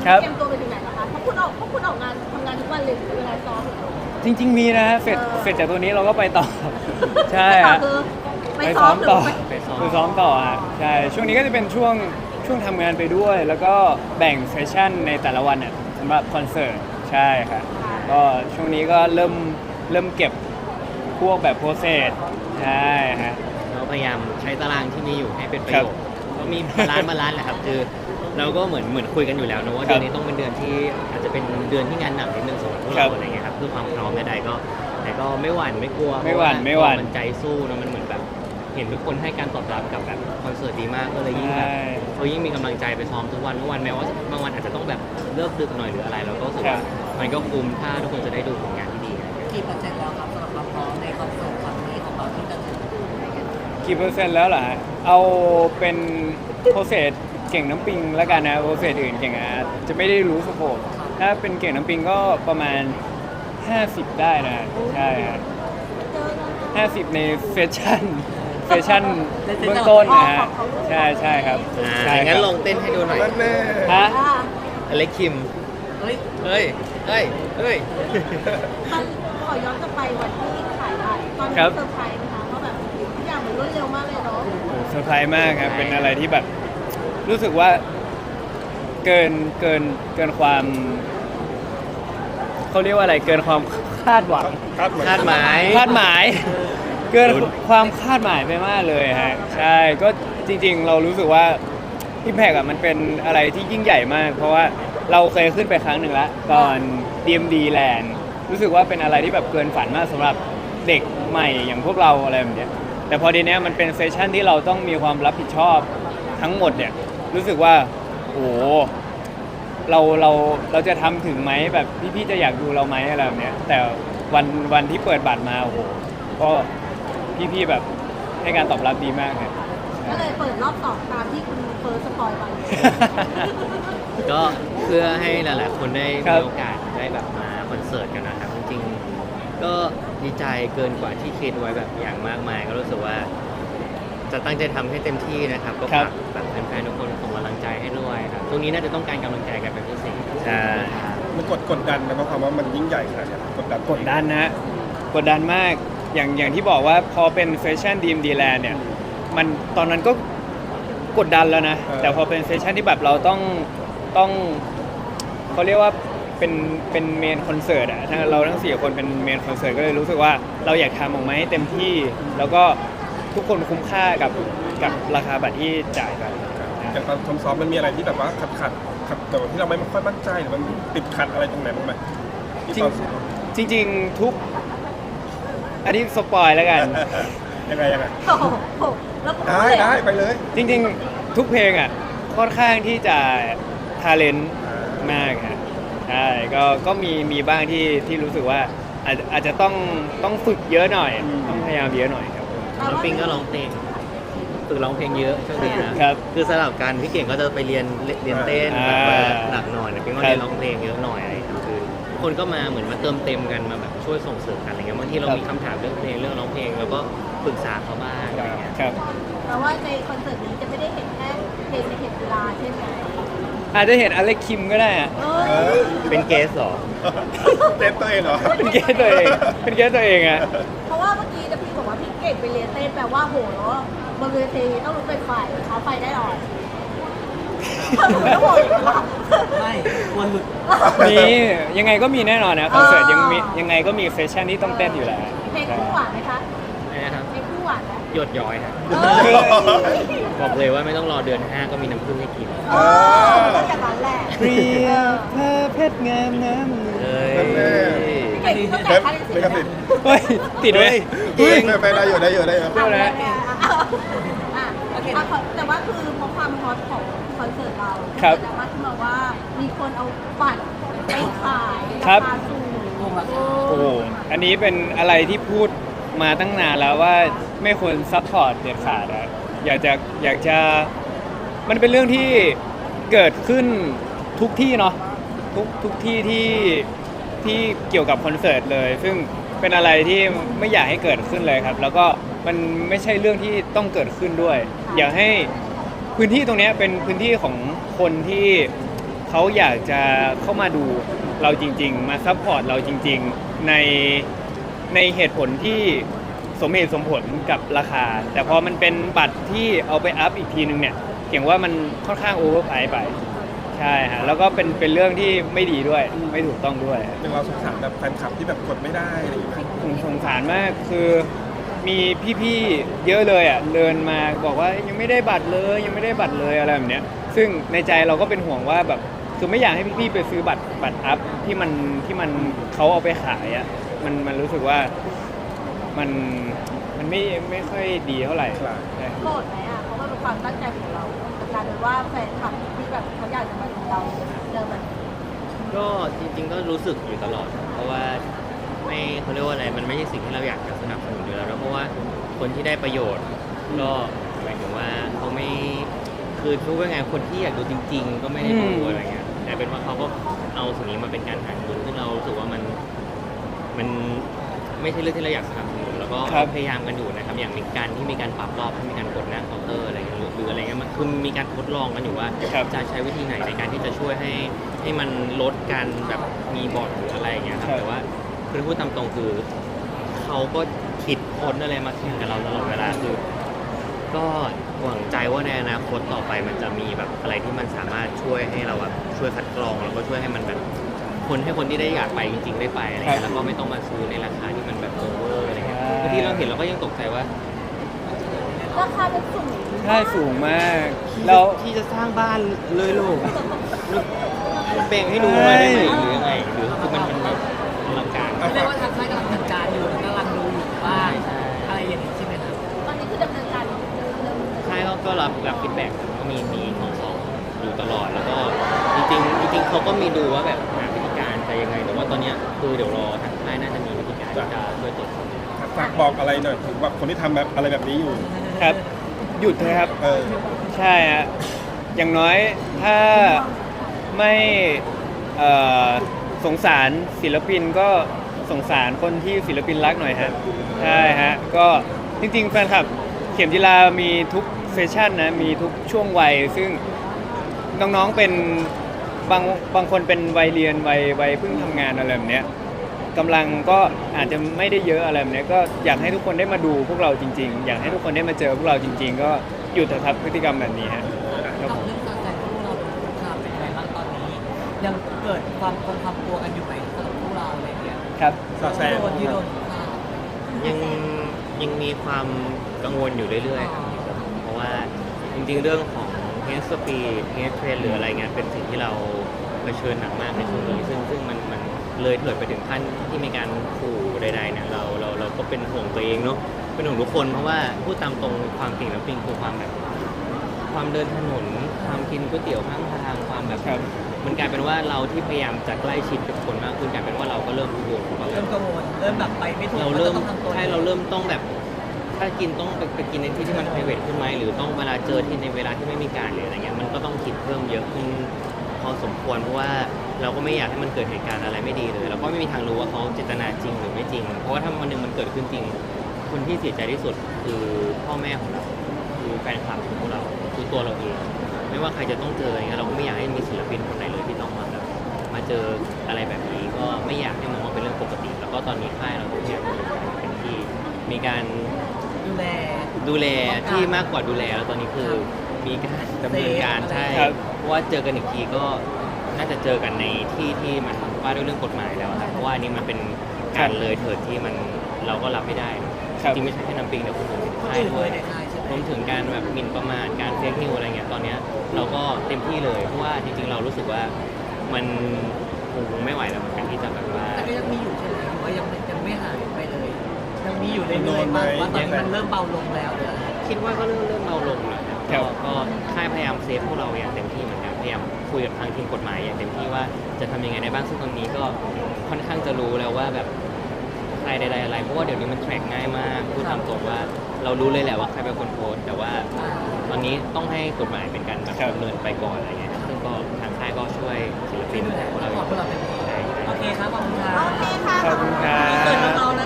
อนครันี้บเตรียมตัวไปถึงไหนแล้วคะเพราะคุณออกเพราะคุณออกงานทำงานทุกวันเลยเวลาซ้อม จริง ๆ มีนะฮะเสร็จเออเสร็จจากตัวนี้เราก็ไปต่อ ใช่ไปต่อฮะคือไปซ้อมหรือต่อไปไปซ้อม ไปซ้อมต่ออะใช่ช่วงนี้ก็จะเป็นช่วงช่วงทำงานไปด้วย แล้วก็แบ่งเซสชั่นในแต่ละวันอะสำหรับคอนเสิร์ตใช่ครับก็ช่วงนี้ก็เริ่มเริ่มเก็บพวกแบบโปรเซสใช่ฮะ เราพยายามใช้ตารางที่มีอยู่ให้เป็นประครัโยบชน์ก็มีบาลานซ์บาลานซ์แหละครับ คือ เราก็เหมือนเหมือนคุยกันอยู่แล้วนะว่าครับเดือนนี้ต้องเป็นเดือนที่อาจจะเป็นเดือนที่งานหนักนิดนึงสำหรับพวกครัเราบอะไรเงี้ยครับเพื่อความพร้อมใดๆก็ แต่ก็ไม่หวั่นไม่กลัวไม่หวั่นเพราะาไม่หวั่นมันใจสู้นะมันเหมือนแบบ เห็นทุกคนให้การตอบรับกับแบบคอนเสิร์ตดีมากก็เลยยิ่งแบบใช่เขายิ่งมีกำลังใจไปซ้อมทุกวันทุกวันแม้ว่าบางวันอาจจะต้องแบบเลิกดึกหน่อยหรืออะไรเราก็รู้สึกครัว่าบ มันก็คุ้มถ้าทุกคนจะได้ดูผลงานที่ดีอะไรเงี้ยกี่เปอร์เซ็นต์แล้วครับสำหรับความพร้อมในคอนเสิร์ตครั้งนี้ของเราที่จะถึงกี่เปอร์เซ็นต์แล้วเหรอฮะเอาเป็นโปรเซส เก่งน้ำปิงแล้วกันนะโปรเซสอื่นเก่งอาร์ตจะไม่ได้รู้สโคปถ้าเป็นเก่งน้ำปิงก็ประมาณ 50 ได้นะใช่ฮะเจอกัน50ในเซสชั่นเซสชั่นเบื้องต้นนะฮะใช่ใช่ครับอ่าใช่งั้นครับลองเต้นให้ดูหน่อยฮะอ่าอเล็กคิม เฮ้ยเฮ้ย เฮ้ย เฮ้ย ตอนขอย้อนกลับไปวันที่ขายได้ตอนนี้ครับเซอร์ไพรส์ไหมคะว่าแบบทุกอย่างมันรวดเร็วมากเลยเนาะโอ้เซอร์ไพรส์มากครับเป็นอะไรที่แบบ รู้สึกว่าเกินเกินเกินความเขาเรียกว่าอะไรเกินความคาดหวังคาดหมาย คาดหมาย เกินลุ้นความคาดหมายไปมากเลยฮะใช่ก็จริง ๆ เรารู้สึกว่า Impact อะมันเป็นอะไรที่ยิ่งใหญ่มาก เพราะว่าเราเคยขึ้นไปครั้งหนึ่งแล้วตอน DMD Land รู้สึกว่าเป็นอะไรที่แบบเกินฝันมากสำหรับเด็กใหม่อย่างพวกเราอะไรแบบเนี้ยแต่พอดีเนี้ยมันเป็นเซสชันที่เราต้องมีความรับผิดชอบทั้งหมดเนี่ย รู้สึกว่าโอ้โหเราเราเราจะทำถึงไหมแบบพี่ๆจะอยากดูเราไหมอะไรแบบเนี้ย แต่วันวันที่เปิดบัตรมาโอ้โหก็พี่ๆแบบให้การตอบรับดีมากครับก็เลยเปิดรอบสองตามที่คุณเฟิร์สสปอยไปก็เพื่อให้หลาย ๆ คนได้ครัมีบโอกาสได้แบบมาคอนเสิร์ตกันนะครับจริงๆก็ดีใจเกินกว่าที่คิดไว้แบบอย่างมากมาย ก็รู้สึกว่า จะตั้งใจทำให้เต็มที่นะครับ ก็ครัฝาบกแบบแฟนๆ ตรงนี้น่าจะต้องการกำลังใจกันเป็นพิเศษใช่มันกดกดดันนะเพราะความว่ามันยิ่งใหญ่ขนาดเนี้ยกดดันกดดันนะฮะกดดันมากอย่างอย่างที่บอกว่าพอเป็นเซสชันดีมดีแลนเนี่ยมันตอนนั้นก็กดดันแล้วนะ แต่พอเป็นเซสชันที่แบบเราต้องต้องเขาเรียกว่าเป็นเป็นเมนคอนเสิร์ตอะทั้งเราทั้งสี่คนเป็นเมนคอนเสิร์ตก็เลยรู้สึกว่าเราอยากทำออกมาให้เต็มที่ แล้วก็ทุกคนคุ้มค่ากับกับราคาบัตรที่จ่ายไปนะ อย่างตอนทำซ้อมมันมีอะไรที่แบบว่าขัดขัดขัดแต่ว่าที่เราไม่ค่อยมั่นใจหรือมันติดขัดอะไรตรงไหนบ้างไหมที่ตอนซ้อมจริงๆทุก อันนี้สปอยแล้วกัน ยังไงยังไงโอ้โหแล้วคุณได้เลยเหรอได้ไปเลยจริง ๆ ทุกเพลงอะค่อนข้างที่จะทาเลนต์มากฮะใช่ก็ก็มีมีบ้างที่ที่รู้สึกว่าอาจอาจจะต้องต้องฝึกเยอะหน่อย ต้องพยายามเยอะหน่อยครับ น้องปิงก็ร้องเพลง ฝึกร้องเพลงเยอะช่วงนี้นะครับ คือสลับกันพี่เก่งก็จะไปเรียนเรียนเต้นอ่าแบบหนักหน่อยนะปิงก็ครับเรียนร้องเพลงเยอะหน่อยอะไรอย่างเงี้ยคือทุกคนก็มาเหมือนมาเติมเต็มกันมาแบบช่วยส่งเสริมกันอะไรเงี้ยบางทีเราครับมีคำถามเรื่องเพลงเรื่องร้องเพลงแล้วก็ปรึกษาเขาบ้างอะไรเงี้ย ครับแปลว่าในคอนเสิร์ตนี้จะไม่ได้เห็นแค่เพลงในเห็นเวลาใช่ไหมอาจจะเห็นอเล็กคิมก็ได้อะเอเอออเป็นเกสเหรอ เต็มตัวเองเหรอ เป็นเกสตัวเอง เป็นเกสตัวเองอะ เพราะว่าเมื่อกี้นะพี่บอกว่าพี่เก่งไปเรียนเต้นแปลว่าโหแล้ว บนเวทีต้องลุกเป็นไฟเขาไฟได้หรอหนูก็โหดอยู่แล้วไม่ควรหลุดมียังไงก็มีแน่นอนนะคอนเสิร์ตเออยังมียังไงก็มีเซสชันที่ต้องเต้นอยู่แล้วเพลงคู่หวานไหมคะนะครับเพลงคู่หวานไหมหยดย้อยครับเออบอกเลยว่าไม่ต้องรอเดือน5ก็มีน้ำผึ้งให้กินเออมันก็อย่างนั้นแหละเปรียบเธอเพชรงามน้ำมือเอ้ย เก่งต้องเต็จ่ายมค่าลิขสิทไม่ธิ์กระนะติดเฮ้ย ติดไหมเฮ้ยไปได้อยู่ได้อยู่ได้อยู่เท่าไหร่อะอะโอเคแต่ว่าคือเพราะความฮอตของคอนเสิร์ตเราครับแต่ว่าที่บอกว่ามีคนเอาบัตรไปขายครับราคาสูงวงราคาโอ้โหอันนี้เป็นอะไรที่พูดมาตั้งนานแล้วว่าไม่ควรซัพพอร์ตเด็ดขาดอะอยากจะอยากจะมันเป็นเรื่องที่เกิดขึ้นทุกที่เนาะทุกทุกที่ที่ ที่เกี่ยวกับคอนเสิร์ตเลย ซึ่งเป็นอะไรที่ไม่อยากให้เกิดขึ้นเลยครับ แล้วก็มันไม่ใช่เรื่องที่ต้องเกิดขึ้นด้วย อยากให้พื้นที่ตรงเนี้ยเป็นพื้นที่ของคนที่เขาอยากจะเข้ามาดูเราจริง ๆ มาซัพพอร์ตเราจริง ๆ ในในเหตุผลที่สมเหตุสมผลกับราคา แต่พอมันเป็นบัตรที่เอาไปอัพอีกทีนึงเนี่ยเก่งว่ามันค่อนข้างโอเวอร์ไพรส์ไป ใช่ฮะแล้วก็เป็นเป็นเรื่องที่ไม่ดีด้วยไม่ถูกต้องด้วยอย่างเราสงสารแบบแฟนคลับที่แบบกดไม่ได้อะไรอย่างเงี้ยผมสงสารมากคือมีพี่ๆเยอะเลยอะเดินมาบอกว่ายังไม่ได้บัตรเลยยังไม่ได้บัตรเลยอะไรแบบเนี้ย ซึ่งในใจเราก็เป็นห่วงว่าแบบคือไม่อยากให้พี่ๆไปซื้อบัตรบัตรอัพที่มันที่มันเขาเอาไปขายอะมันมันรู้สึกว่ามันมันไม่ไม่ค่อยดีเท่าไหร่ใช่ โกรธไหมอะเพราะว่าเป็นความตั้งใจของเราแต่ กลายเป็นว่าแฟนคลับที่แบบเขาอยากจะมาดูเราเจอมันก็จริงๆก็รู้สึกอยู่ตลอด เพราะว่าไม่เขาเรียกว่าอะไรมันไม่ใช่สิ่งที่เราอยากจะสนับสนุนอยู่แล้วเพราะว่าคนที่ได้ประโยชน์ ก็หมายถึงว่าเขาไม่คือทุกว่าไงคนที่อยากดูจริง ๆ ก็ไม่ได้ดูอืมอะไรเงี้ยแต่เป็นว่าเขาก็เอาสิ่งนี้มาเป็นการหาเงินซึ่งเรารู้สึกว่ามันมันไม่ใช่เรื่องที่เราอยากสนับสนุนแล้วก็พยายามกันอยู่นะครับอย่างมีการที่มีการปรับรอบให้มีการกดหน้าเคาน์เตอร์อะไรเงี้ยหรือหรืออะไรเงี้ยมัน คือมีการทดลองกันอยู่ว่าครับ จะใช้วิธีไหนในการที่จะช่วยให้ให้มันลดการแบบมีบอทหรืออะไรอย่างเงี้ยครับครับ แต่ว่าคือพูดตามตรงคือเขาก็คิดค้นอะไรมาแข่งกับเราตลอดเวลาคือ ก็หวังใจว่าในอนาคตต่อไปมันจะมีแบบอะไรที่มันสามารถช่วยให้เราแบบช่วยคัดกรองแล้วก็ช่วยให้มันแบบคนให้คนที่ได้อยากไปจริง ๆ ได้ไปอะไรเงี้ยแล้วก็ไม่ต้องมาซื้อในราคาที่มันแบบโอเวอร์อะไรเงี้ยบางทีเราเห็นเราก็ยังตกใจว่า ราคาเป็นสูงใช่สูงมากเราที่จะสร้างบ้านเลยลูกมันแบ่งให้ดูหน่อยได้ไหมหรือยังไงหรือคือมันเป็นแบบอลังการเรียกว่าทางค่ายกำลังจัดการอยู่กำลังดูอยู่ว่าอะไรอย่างนี้ใช่ไหมครับตอนนี้คือดำเนินการอยู่ค่ายเขาก็รับรับฟีดแบ็กก็มีมีของสองอยู่ตลอดแล้วก็จริงๆจริงๆเขาก็มีดูว่าแบบหาวิธีการจะยังไง แต่ว่าตอนเนี้ยคือเดี๋ยวรอทางค่ายน่าจะมีวิธีการที่จะช่วยตรวจสอบฝากบอกอะไรหน่อยถึงแบบคนที่ทำแบบอะไรแบบนี้อยู่ ครับ หยุดเถอะครับ เออใช่ฮะอย่างน้อยถ้าไม่เอ่อสงสารศิลปินก็สงสารคนที่ศิลปินรักหน่อยฮะใช่ฮะก็จริงๆแฟนคลับ เข็มจิลามีทุกเซสชันนะมีทุกช่วงวัย ซึ่งน้องๆเป็นบางบางคนเป็นวัยเรียนวัยวัยเพิ่งทำงานอะไรแบบเนี้ย กำลังก็อาจจะไม่ได้เยอะอะไรแบบเนี้ยก็อยากให้ทุกคนได้มาดูพวกเราจริง ๆ อยากให้ทุกคนได้มาเจอพวกเราจริง ๆ ก็หยุดเถอะครับพฤติกรรมแบบนี้ฮะครับกับผม เรื่องการแต่งคู่เราดูคุกคามเป็นยังไงบ้างตอนนี้ ยังเกิดความคงความกลัวกันอยู่ไหมสำหรับคู่เราอะไรเงี้ยครับ สอดแทรก โดนที่โดนคุกคามยังยังมีความกังวลอยู่เรื่อยๆครับเพราะว่าจริงๆเรื่องของเฮสปีเฮสเทรนหรืออะไรเงี้ยเป็นสิ่งที่เราเผชิญหนักมากในช่วงนี้ซึ่งซึ่งมันมัน เลยเถิดไปถึงขั้นที่มีการขู่ใดๆเนี่ยเราเราเราก็เป็นห่วงตัวเองเนาะเป็นห่วงทุกคนเพราะว่าพูดตามตรงความเก่งและปิงคือความแบบ ความเดินถนนความกินก๋วยเตี๋ยวข้างทางความแบบครับ มันกลายเป็นว่าเราที่พยายามจะใกล้ชิดกับคนมากขึ้นกลายเป็นว่าเราก็เริ่มห่วงว่าแบเริ่บมกังวลเริ่มแบบไปไม่ถูกเราเริ่มต้องทำตัวใช่เราเริ่มต้องแบบ ถ้ากินต้องไปไปกินในที่ที่มัน p r i v a t ขึ้นไหมหรือต้องเวลาเจอที่ในเวลาที่ไม่มีการหรืออะไรเงี้ยมันก็ต้องคิดเพิ่มเยอะขึ้นพอสมควรเพราะว่า เราก็ไม่อยากให้มันเกิดเหตุการณ์อะไรไม่ดีเลยเราก็ไม่มีทางรู้ว่าเขาเจตนาจริงหรือไม่จริง เพราะว่าถ้าวันหนึ่งมันเกิดขึ้นจริง คนที่เสียใจที่สุดคือพ่อแม่ของเราคือแฟนคลับของพวกเราคือตัวเราเองไม่ว่าใครจะต้องเจออะไรเงี้ยเราก็ไม่อยากให้มีศิลปินคนไหนเลยที่ต้องมาแบบมาเจออะไรแบบนี้ก็ไม่อยากให้มองว่าเป็นเรื่องปกติ แล้วก็ตอนนี้ค่ายเราทุกอย่างดำเนินการเป็นที่มีการดูแลดูแลที่มากกว่าดูแลแล้วตอนนี้คือมีการดำเนินการใช่ครับเพราะว่าเจอกันอีกทีก็ น่าจะเจอกันในที่ที่มันว่าด้วยเรื่องกฎหมายแล้วครับเพราะว่าอันนี้มันเป็นการเลยเถิดที่มันเราก็รับไม่ได้ครับจริงๆไม่ใช่แค่น้ำปิงแต่คนอื่นในคนค่ายอื่นด้เลวยยในค่ายใช่ไหมรวมถึงการแบบหมิ่นประมาทการเฟกนิวอะไรเงี้ยตอนเนี้ยเราก็เต็มที่เลยเพราะว่าจริงๆ เรารู้สึกว่ามันคงไม่ไหวแล้วเหมือนกันที่จะแบบว่าแต่ก็ยังมีอยู่ใช่ไหมหรือว่ายังยังไม่หายไปเลยยังมีอยู่เรื่อยๆบ้างว่าตอนนี้มันเริ่มเบาลงแล้วหรืออะไรคิดว่าก็เริ่มเริ่มเบาลงแล้วครับครัก็บก็ค่ายพยายามเซฟพวกเราอย่างเต็มที่เหมือนกัน พยายามคุยกับทางทีมกฎหมายอย่างเต็มที่ว่าจะทำยังไงได้บ้างซึ่งตรงนี้ก็ค่อนข้างจะรู้แล้วว่าแบบใครใดๆอะไรเพราะว่าเดี๋ยวนี้มันแทร็กง่ายมากพูดตามตรงว่าเรารู้เลยแหละว่าใครเป็นคนโพสต์แต่ว่าตอนนี้ต้องให้กฎหมายเป็นการแบบครับดำเนินไปก่อนอะไรเงี้ยซึ่งก็ทางค่ายก็ช่วยศิลปินที่ดูแลของเราขอบพวกเราเป็นใช่โอเคครับขอบคุณครัโอบเคค่ะขอบคุณครับ